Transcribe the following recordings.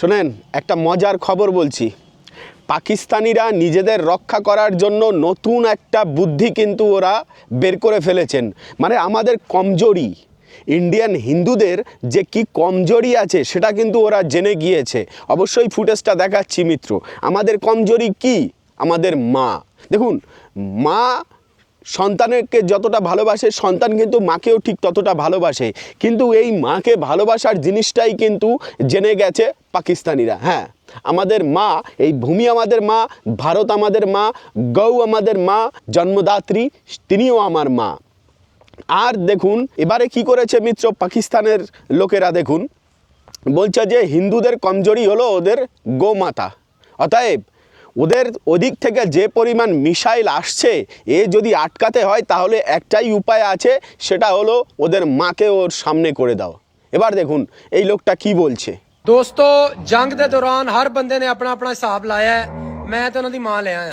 শোনেন, একটা মজার খবর বলছি। পাকিস্তানিরা নিজেদের রক্ষা করার জন্য নতুন একটা বুদ্ধি কিন্তু ওরা বের করে ফেলেছেন। মানে আমাদের কমজোরি, ইন্ডিয়ান হিন্দুদের যে কি কমজোরি আছে সেটা কিন্তু ওরা জেনে গিয়েছে। অবশ্যই ফুটেজটা দেখাচ্ছি মিত্র। আমাদের কমজোরি কি? আমাদের মা। দেখুন, মা সন্তানকে যতটা ভালোবাসে, সন্তান কিন্তু মাকেও ঠিক ততটা ভালোবাসে। কিন্তু এই মাকে ভালোবাসার জিনিসটাই কিন্তু জেনে গেছে পাকিস্তানিরা হ্যাঁ। আমাদের মা, এই ভূমি আমাদের মা, ভারত আমাদের মা, গৌ আমাদের মা, জন্মদাত্রী, তিনিও আমার মা। আর দেখুন, এবারে কি করেছে মিত্র পাকিস্তানের লোকেরা দেখুন। বলছে যে হিন্দুদের কমজোরি হলো ওদের গোমাতা। অতএব ওদের ওদিক থেকে যে পরিমাণ মিসাইল আসছে এ যদি আটকাতে হয় তাহলে একটাই উপায় আছে সেটা হলো ওদের মাকে ওর সামনে করে দাও এবার দেখুন এই লোকটা কি বলছে ਦੋਸਤੋ ਜੰਗ ਦੇ ਦੌਰਾਨ ਹਰ ਬੰਦੇ ਨੇ ਆਪਣਾ ਆਪਣਾ ਹਿਸਾਬ ਲਾਇਆ ਹੈ। ਮੈਂ ਤੇ ਉਹਨਾਂ ਦੀ ਮਾਂ ਲਿਆ ਆ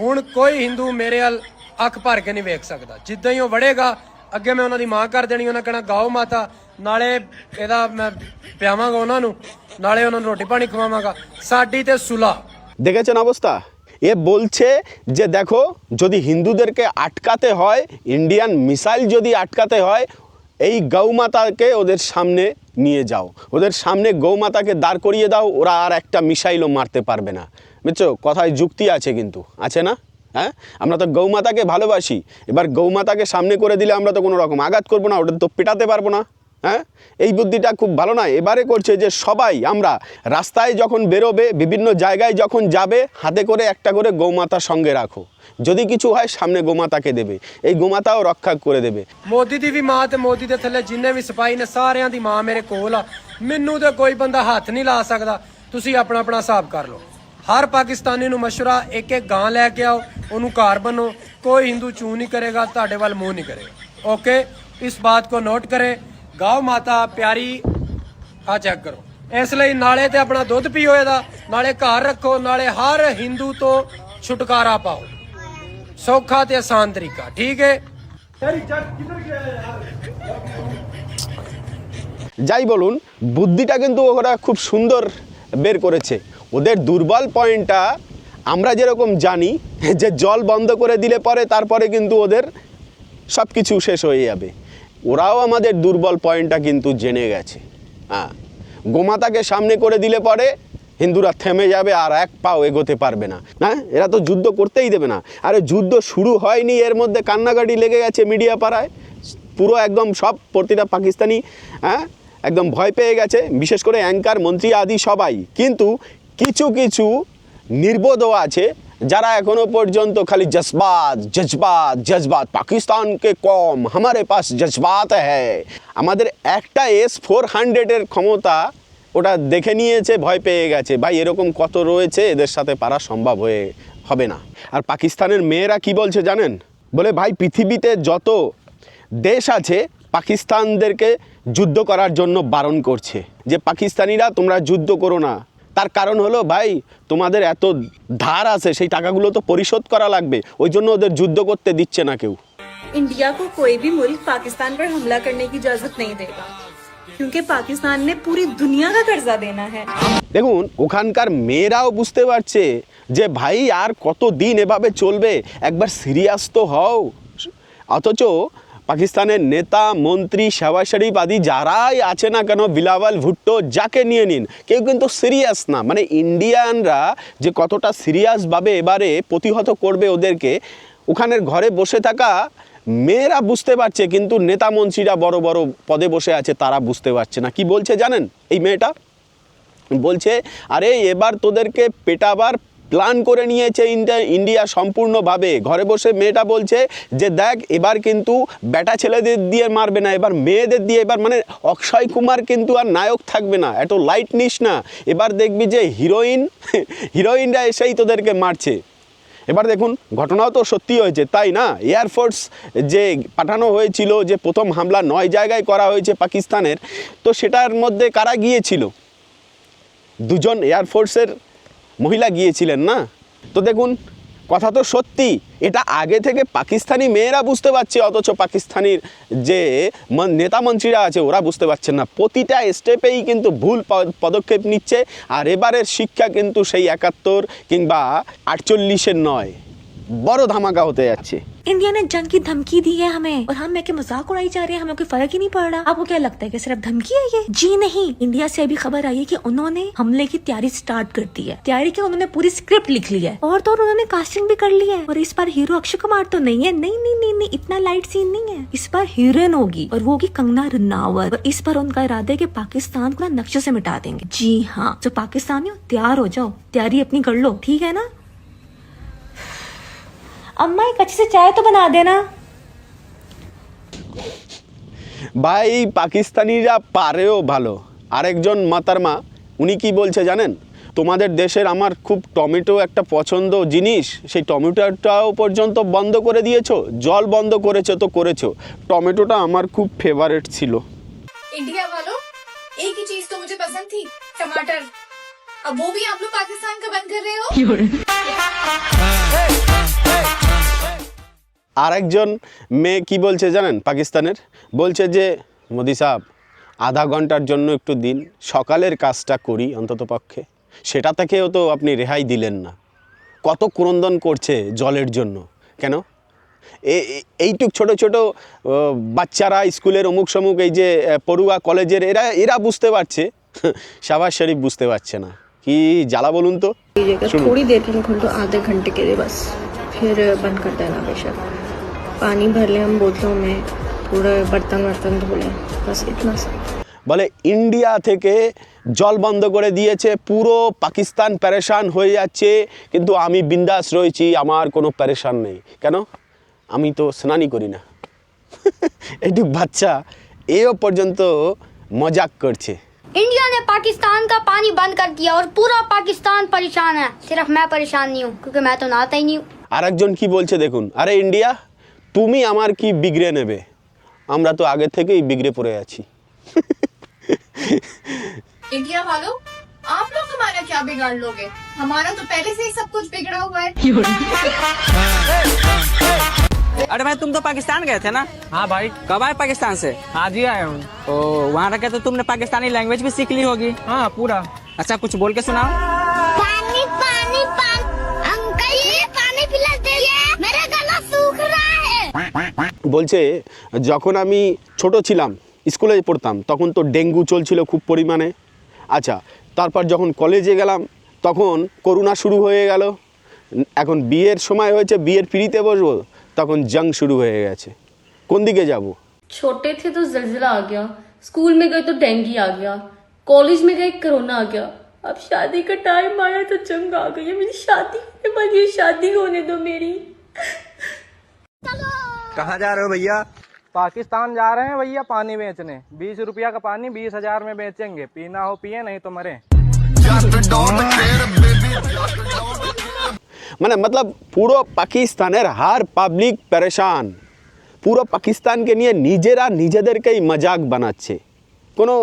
ਹੁਣ ਕੋਈ ਹਿੰਦੂ ਮੇਰੇ ਵੱਲ ਅੱਖ ਭਰ ਕੇ ਨਹੀਂ ਵੇਖ ਸਕਦਾ ਜਿੱਦਾਂ ਹੀ ਉਹ ਵੜੇਗਾ ਅੱਗੇ ਮੈਂ ਉਹਨਾਂ ਦੀ ਮਾਂ ਕਰ ਦੇਣੀ ਉਹਨਾਂ ਕਹਿਣਾ ਗਾਓ ਮਾਤਾ ਨਾਲੇ ਇਹਦਾ ਮੈਂ ਪਿਆਵਾਂਗਾ ਉਹਨਾਂ ਨੂੰ ਨਾਲੇ ਉਹਨਾਂ ਨੂੰ ਰੋਟੀ ਪਾਣੀ ਖਵਾਵਾਂਗਾ ਸਾਡੀ ਤੇ ਸੁਲਾ দেখেছেন অবস্থা? এ বলছে যে দেখো, যদি হিন্দুদেরকে আটকাতে হয়, ইন্ডিয়ান মিসাইল যদি আটকাতে হয়, এই গৌমাতাকে ওদের সামনে নিয়ে যাও। ওদের সামনে গৌমাতাকে দাঁড় করিয়ে দাও, ওরা আর একটা মিসাইলও মারতে পারবে না। বুঝছ? কথায় যুক্তি আছে কিন্তু। আছে না? হ্যাঁ? আমরা তো গৌমাতাকে ভালোবাসি। এবার গৌমাতাকে সামনে করে দিলে আমরা তো কোনো রকম আঘাত করব না ওটা তো পেটাতে পারব না। হ্যাঁ এই বুদ্ধিটা খুব ভালো নয় এবারে করছে যে সবাই আমরা রাস্তায় যখন বেরোবে বিভিন্ন জায়গায় যখন যাবে হাতে করে একটা করে গৌমাতার সঙ্গে রাখো যদি কিছু হয় সামনে গোমাতাকে দেবে এই গোমাতাও রক্ষা করে দেবে ਮੋਦੀ ਦੀ ਵੀ ਮਾਂ ਤੇ ਮੋਦੀ ਦੇ ਥੱਲੇ ਜਿੰਨੇ ਵੀ ਸਿਪਾਹੀ ਨੇ ਸਾਰਿਆਂ ਦੀ ਮਾਂ ਮੇਰੇ ਕੋਲ ਆ ਮੈਨੂੰ ਤੇ ਕੋਈ ਬੰਦਾ ਹੱਥ ਨਹੀਂ ਲਾ ਸਕਦਾ ਤੁਸੀਂ ਆਪਣਾ ਆਪਣਾ ਹਿਸਾਬ ਕਰ ਲਓ ਹਰ ਪਾਕਿਸਤਾਨੀ ਨੂੰ ਮਸ਼ਵਰਾ ਇੱਕ ਇੱਕ ਗਾਂ ਲੈ ਕੇ ਆਓ ਉਹਨੂੰ ਘਰ ਬਣੋ ਕੋਈ ਹਿੰਦੂ ਚੂ ਨਹੀਂ ਕਰੇਗਾ ਤੁਹਾਡੇ ਵੱਲ ਮੂੰਹ ਨਹੀਂ ਕਰੇਗਾ ਓਕੇ ਇਸ ਬਾਤ ਕੋ ਨੋਟ ਕਰੇ ਗਾਓ ਮਾਤਾ ਪਿਆਰੀ ਆ ਚੈੱਕ ਕਰੋ ਇਸ ਲਈ ਨਾਲੇ ਤੇ ਆਪਣਾ ਦੁੱਧ ਪੀਓ ਇਹਦਾ ਨਾਲੇ ਘਰ ਰੱਖੋ ਨਾਲੇ ਹਰ ਹਿੰਦੂ ਤੋਂ ਛੁਟਕਾਰਾ ਪਾਓ ਸੌਖਾ ਤੇ ਆਸਾਨ ਤਰੀਕਾ ਠੀਕ ਹੈ যাই বলুন বুদ্ধিটা কিন্তু ওরা খুব সুন্দর বের করেছে ওদের দুর্বল পয়েন্টটা আমরা যেরকম জানি যে জল বন্ধ করে দিলে পরে তারপরে কিন্তু ওদের সব কিছু শেষ হয়ে যাবে ওরাও আমাদের দুর্বল পয়েন্টটা কিন্তু জেনে গেছে। হ্যাঁ গোমাতাকে সামনে করে দিলে পরে হিন্দুরা থেমে যাবে আর এক পাও এগোতে পারবে না। হ্যাঁ এরা তো যুদ্ধ করতেই দেবে না। আরে যুদ্ধ শুরু হয়নি, এর মধ্যে কান্নাকাটি লেগে গেছে মিডিয়া পাড়ায়। পুরো একদম সব প্রতিটা পাকিস্তানি হ্যাঁ একদম ভয় পেয়ে গেছে, বিশেষ করে অ্যাঙ্কার, মন্ত্রী আদি সবাই। কিন্তু কিছু কিছু নির্বোধও আছে যারা এখনও পর্যন্ত খালি জজবাত জজবাত জজবাত, পাকিস্তানকে কম, আমারে পাশ জজবাত হ্যায় আমাদের একটা এস ফোর হান্ড্রেডের ক্ষমতা ওটা দেখে নিয়েছে, ভয় পেয়ে গেছে, ভাই এরকম কত রয়েছে, এদের সাথে পারা সম্ভব হয়ে, হবে না। আর পাকিস্তানের মেয়েরা কি বলছে জানেন? বলে, ভাই, পৃথিবীতে যত দেশ আছে, পাকিস্তানদেরকে যুদ্ধ করার জন্য বারণ করছে। যে পাকিস্তানিরা, তোমরা যুদ্ধ করো না। তার কারণ হলো ভাই তোমাদের এত ধার আছে সেই টাকাগুলো তো পরিশোধ করা লাগবে ওই জন্য ওদের যুদ্ধ করতে দিচ্ছে না কেউ इंडिया को कोई भी मुल्क पाकिस्तान पर हमला करने की इजाजत नहीं देगा क्योंकि पाकिस्तान ने पूरी दुनिया का कर्जा देना है দেখুন ওখানকার মেয়েরাও বুঝতে পারছে যে ভাই আর কত দিন এভাবে চলবে একবার সিরিয়াস তো হও অথচ পাকিস্তানের নেতা, মন্ত্রী শেওয়াজ শরীফ আদি যারাই আছে না কেন, বিলাওয়াল ভুট্টো যাকে নিয়ে নিন, কেউ কিন্তু সিরিয়াস না। মানে ইন্ডিয়ানরা যে কতটা সিরিয়াসভাবে এবারে প্রতিহত করবে ওদেরকে, ওখানের ঘরে বসে থাকা মেয়েরা বুঝতে পারছে, কিন্তু নেতা মন্ত্রীরা বড় বড় পদে বসে আছে, তারা বুঝতে পারছে না। কি বলছে জানেন এই মেয়েটা? বলছে, আরে এবার তোদেরকে পেটাবার প্ল্যান করে নিয়েছে ইন্ডিয়া ইন্ডিয়া সম্পূর্ণভাবে। ঘরে বসে মেয়েটা বলছে যে, দেখ, এবার কিন্তু বেটা ছেলেদের দিয়ে মারবে না, এবার মেয়েদের দিয়ে, এবার মানে অক্ষয় কুমার কিন্তু আর নায়ক থাকবে না, এত লাইট নিস না। এবার দেখবি যে হিরোইন হিরোইনরা এসেই তোদেরকে মারছে। এবার দেখুন, ঘটনাও তো সত্যি হয়েছে, তাই না? এয়ারফোর্স যে পাঠানো হয়েছিল যে, প্রথম হামলা নয় জায়গায় করা হয়েছে পাকিস্তানের, তো সেটার মধ্যে কারা গিয়েছিল? দুজন এয়ারফোর্সের মহিলা গিয়েছিলেন না? তো দেখুন, কথা তো সত্যি। এটা আগে থেকে পাকিস্তানি মেয়েরা বুঝতে পারছে, অথচ পাকিস্তানির যে নেতা মন্ত্রীরা আছে, ওরা বুঝতে পারছেন না। প্রতিটা স্টেপেই কিন্তু ভুল পদক্ষেপ নিচ্ছে, আর এবারের শিক্ষা কিন্তু সেই একাত্তর কিংবা আটচল্লিশের নয়। बड़ो धमाका होते हैं अच्छे। इंडिया ने जंग की धमकी दी है हमें और हम मैं मज़ाक उड़ाई जा रहे हैं हमें कोई फ़र्क ही नहीं पड़ रहा। आपको क्या लगता है कि सिर्फ़ धमकी है ये? जी नहीं। इंडिया से अभी खबर आई है कि उन्होंने हमले की तैयारी स्टार्ट कर दी है। तैयारी की उन्होंने पूरी स्क्रिप्ट लिख ली है। और तो और उन्होंने कास्टिंग भी कर ली है। और इस बार हीरो अक्षय कुमार तो नहीं है। नहीं नहीं नहीं, नहीं इतना लाइट सीन नहीं है। इस बार हीरोइन होगी और वो होगी कंगना रनावत। और इस बार उनका इरादा है की पाकिस्तान को ना नक्शे से मिटा देंगे। जी हाँ। जो पाकिस्तानी हो तैयार हो जाओ। तैयारी अपनी कर लो। ठीक है ना? अम्मा एक अच्छे से चाय तो बना देना ভাই পাকিস্তানিরা পারেও ভালো আরেকজন মাতারমা উনি কি বলছে জানেন তোমাদের দেশের আমার খুব টমেটো একটা পছন্দ জিনিস সেই টমেটোটাও পর্যন্ত বন্ধ করে দিয়েছো জল বন্ধ করেছো তো করেছো টমেটোটা আমার খুব ফেভারেট ছিল इंडिया वालों एक ही चीज तो मुझे पसंद थी टमाटर अब वो भी आप लोग पाकिस्तान का बंद कर रहे हो আরেকজন মেয়ে কি বলছে জানেন পাকিস্তানের? বলছে যে মোদি সাহেব আধা ঘণ্টার জন্য একটু দিন সকালের কাজটা করি অন্তত পক্ষে। সেটা থেকেও তো আপনি রেহাই দিলেন না। কত ক্রন্দন করছে জলের জন্য কেন? এইটুক ছোট ছোট বাচ্চারা স্কুলের অমুক সমুক এই যে পড়ুয়া কলেজের এরা এরা বুঝতে পারছে। শাবাজ শরীফ বুঝতে পারছে না। কি জ্বালা বলুন তো। থোড়ি বাস। खोल दो आधे घंटे के लिए बस फिर बंद कर देना बेशक पानी भर लें हम बोतलों में थोड़ा बर्तन वर्तन धो लें बस इतना सा বলে ইন্ডিয়া থেকে জল বন্ধ করে দিয়েছে পুরো পাকিস্তান প্যারেশান হয়ে যাচ্ছে কিন্তু আমি বিন্দাস রয়েছি আমার কোনো প্যারেশান নেই কেন আমি তো স্নানই করি না এইটুক বাচ্চা এও পর্যন্ত মজাক করছে इंडिया ने पाकिस्तान का पानी बंद कर दिया और पूरा पाकिस्तान परेशान है सिर्फ मैं परेशान नहीं हूँ क्योंकि मैं तो नहाता ही नहीं हूँ আরেকজন কি বলছে দেখুন আরে ইন্ডিয়া তুমি আমার কি বিগড়ে নেবে আমরা তো আগে থেকেই বিগড়ে পড়ে আছি इंडिया वालों आप लोग हमारा क्या बिगाड़ लोगे हमारा तो पहले से ही सब कुछ बिगड़ा हुआ है अरे भाई तुम तो पाकिस्तान गए थे ना हाँ भाई कब आए पाकिस्तान से आज ही आया हूँ ओ वहाँ रखे तो तुमने पाकिस्तानी लैंग्वेज भी सीख ली होगी हाँ पूरा अच्छा कुछ बोल के सुनाओ বলছে যখন আমি ছোট ছিলাম স্কুলে পড়তাম তখন তো ডেঙ্গু চলছিল খুব পরিমাণে আচ্ছা তারপর যখন কলেজে গেলাম তখন করোনা শুরু হয়ে গেল এখন বিয়ের সময় হয়েছে বিয়ের পিড়িতে বসবো তখন জং শুরু হয়ে গেছে কোন দিকে যাব छोटे थे तो जलजिला आ गया स्कूल में गए तो डेंगू आ गया कॉलेज में गए कोरोना आ गया अब शादी का टाइम आया तो जंग आ गई है मेरी शादी होने वाली है शादी होने दो मेरी कहाँ जा रहे हो भैया पाकिस्तान जा रहे हैं भैया पानी बेचने बीस रुपया का पानी बीस हजार में बेचेंगे पीना हो पिए नहीं तो मरे মানে মতলব পুরো পাকিস্তানের হার পাবলিক পরেশান পুরো পাকিস্তানকে নিয়ে নিজেরা নিজেদেরকেই মজাক বানাচ্ছে কোনো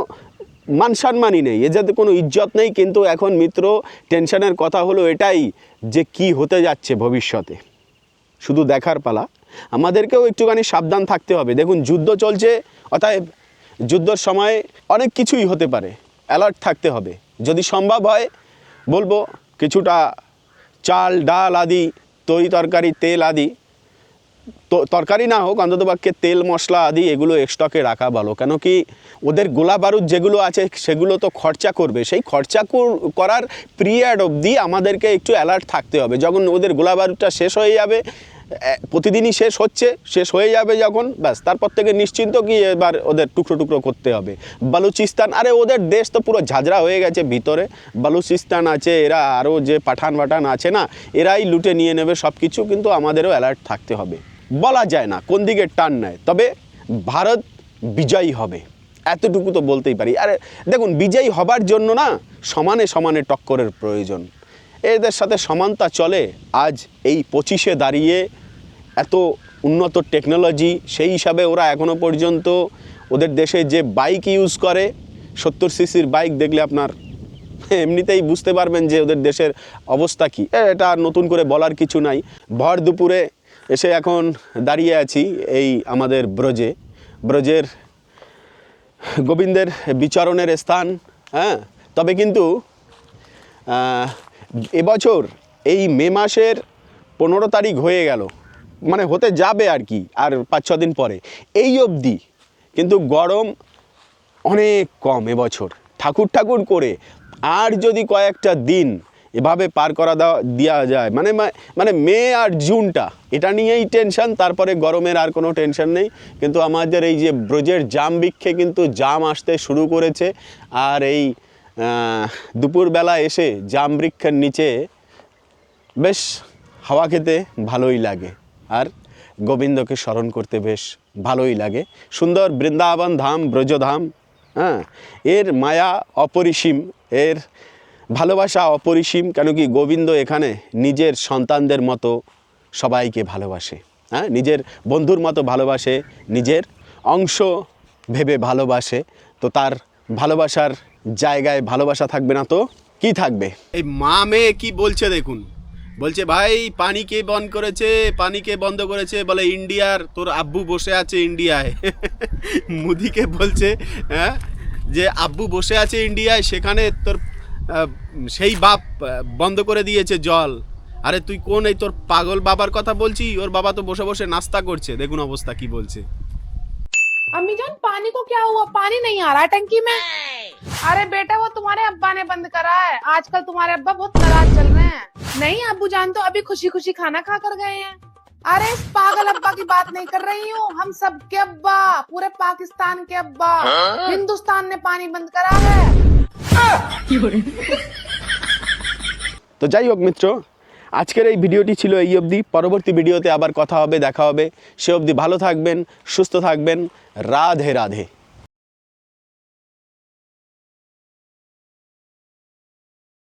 মান সম্মানই নেই এদের কোনো ইজ্জত নেই কিন্তু এখন মিত্র টেনশনের কথা হলো এটাই যে কি হতে যাচ্ছে ভবিষ্যতে শুধু দেখার পালা আমাদেরকেও একটুখানি সাবধান থাকতে হবে। দেখুন, যুদ্ধ চলছে, অতএব যুদ্ধর সময় অনেক কিছুই হতে পারে অ্যালার্ট থাকতে হবে। যদি সম্ভব হয়, বলব কিছুটা চাল, ডাল আদি তরি তরকারি, তেল আদি, তো তরকারি না হোক অন্ততপক্ষে তেল, মশলা আদি, এগুলো স্টকে রাখা ভালো। কেন কি ওদের গোলা বারুদ যেগুলো আছে, সেগুলো তো খরচা করবে। সেই খরচা কর- করার পিরিয়ড অবধি আমাদেরকে একটু অ্যালার্ট থাকতে হবে। যখন ওদের গোলা বারুদটা শেষ হয়ে যাবে প্রতিদিনই শেষ হচ্ছে, শেষ হয়ে যাবে যখন, ব্যাস। তারপর থেকে নিশ্চিন্ত কি এবার ওদের টুকরো টুকরো করতে হবে। বালুচিস্তান, আরে ওদের দেশ তো পুরো ঝাঁঝরা হয়ে গেছে ভিতরে। বালুচিস্তান আছে, এরা আরও যে পাঠান পাঠান আছে না, এরাই লুটে নিয়ে নেবে সব কিছু কিন্তু আমাদেরও অ্যালার্ট থাকতে হবে। বলা যায় না কোন দিকে টান নেয়, তবে ভারত বিজয়ী হবে। এতটুকু তো বলতেই পারি। আরে দেখুন, বিজয়ী হবার জন্য না সমানে সমানে টক্করের প্রয়োজন। এদের সাথে সমানতা চলে, আজ এই পঁচিশে দাঁড়িয়ে এত উন্নত টেকনোলজি সেই হিসাবে ওরা এখনও পর্যন্ত ওদের দেশে যে বাইক ইউজ করে, সত্তর সিসির বাইক দেখলে আপনার এমনিতেই বুঝতে পারবেন যে ওদের দেশের অবস্থা কী। এটা নতুন করে বলার কিছু নাই। ভর দুপুরে এসে এখন দাঁড়িয়ে আছি এই আমাদের ব্রজে। ব্রজের গোবিন্দের বিচরণের স্থান হ্যাঁ? তবে কিন্তু এবছর এই মে মাসের পনেরো তারিখ হয়ে গেল। মানে হতে যাবে আর কি, আর পাঁচ ছ দিন পরে। এই অবধি কিন্তু গরম অনেক কম এবছর। ঠাকুর ঠাকুর করে। আর যদি কয়েকটা দিন এভাবে পার করা দেওয়া দেওয়া যায় মানে মানে মে আর জুনটা, এটা নিয়েই টেনশন তারপরে গরমের আর কোনো টেনশন নেই। কিন্তু আমাদের এই যে ব্রজের জাম বৃক্ষে কিন্তু জাম আসতে শুরু করেছে। আর এই দুপুরবেলা এসে জাম বৃক্ষের নিচে বেশ হাওয়া খেতে ভালোই লাগে। আর গোবিন্দকে স্মরণ করতে বেশ ভালোই লাগে। সুন্দর বৃন্দাবন ধাম, ব্রজধাম হ্যাঁ এর মায়া অপরিসীম, এর ভালোবাসা অপরিসীম, কেন কি গোবিন্দ এখানে নিজের সন্তানদের মতো সবাইকে ভালোবাসে হ্যাঁ নিজের বন্ধুর মতো ভালোবাসে, নিজের অংশ ভেবে ভালোবাসে। তো তার ভালোবাসার জায়গায় ভালোবাসা থাকবে না তো? কি থাকবে? এই মা মেয়ে কি বলছে দেখুন। বলছে ভাই পানি কে বন্ধ করেছে পানি কে বন্ধ করেছে বলে ইন্ডিয়ার তোর আব্বু বসে আছে ইন্ডিয়ায় মুদিকে বলছে হ্যাঁ যে আব্বু বসে আছে ইন্ডিয়ায় সেখানে তোর আহ, সেই বাপ আহ, বন্ধ করে দিয়েছে জল আরে তুই কোন এই তোর পাগল বাবার কথা বলছি ওর বাবা তো বসে বসে নাস্তা করছে দেখুন অবস্থা কি বলছে अम्मी जान पानी को क्या हुआ पानी नहीं आ रहा है टंकी में अरे बेटा वो तुम्हारे अब्बा ने बंद करा है आजकल तुम्हारे अब्बा बहुत नाराज चल रहे हैं नहीं अब्बू जान तो अभी खुशी खुशी खाना खा कर गए हैं अरे इस पागल अब्बा की बात नहीं कर रही हूँ हम सबके अब्बा पूरे पाकिस्तान के अब्बा हिंदुस्तान ने पानी बंद करा है তো যাই হোক মিত্র আজকের এই ভিডিওটি ছিল এই অবধি পরবর্তী ভিডিওতে আবার কথা হবে দেখা হবে সে অবধি ভালো থাকবেন সুস্থ থাকবেন রাধে রাধে